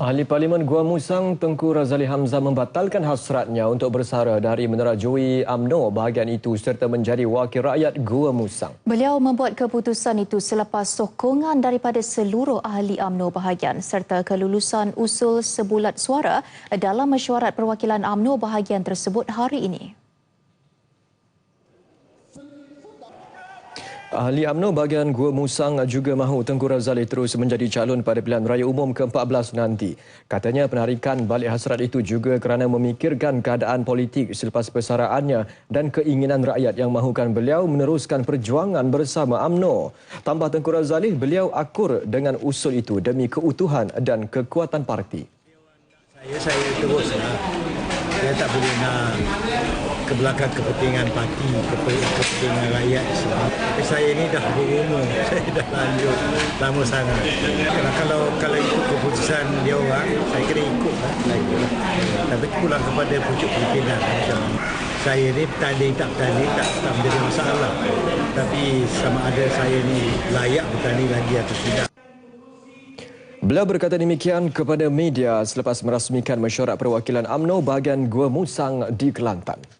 Ahli Parlimen Gua Musang Tengku Razali Hamzah membatalkan hasratnya untuk bersara dari menerajui AMNO bahagian itu serta menjadi wakil rakyat Gua Musang. Beliau membuat keputusan itu selepas sokongan daripada seluruh ahli AMNO bahagian serta kelulusan usul sebulat suara dalam mesyuarat perwakilan AMNO bahagian tersebut hari ini. Ahli UMNO bahagian Gua Musang juga mahu Tengku Razali terus menjadi calon pada pilihan raya umum ke-14 nanti. Katanya penarikan balik hasrat itu juga kerana memikirkan keadaan politik selepas persaraannya dan keinginan rakyat yang mahukan beliau meneruskan perjuangan bersama UMNO. Tambah Tengku Razali, beliau akur dengan usul itu demi keutuhan dan kekuatan parti. Saya, saya teruslah. Saya tak boleh nak ke belakang kepentingan parti, kepentingan rakyat Tapi saya ni dah berumur, saya dah lanjut lama sangat. Kalau kalau, kalau ikut keputusan dia orang, saya kena ikut lah. Tapi pulang kepada pucuk pimpinan saya ni bertanding tak bertanding tak, tak menjadi masalah. Tapi sama ada saya ni layak bertanding lagi atau tidak. Beliau berkata demikian kepada media selepas merasmikan mesyuarat perwakilan AMNO bahagian Gua Musang di Kelantan.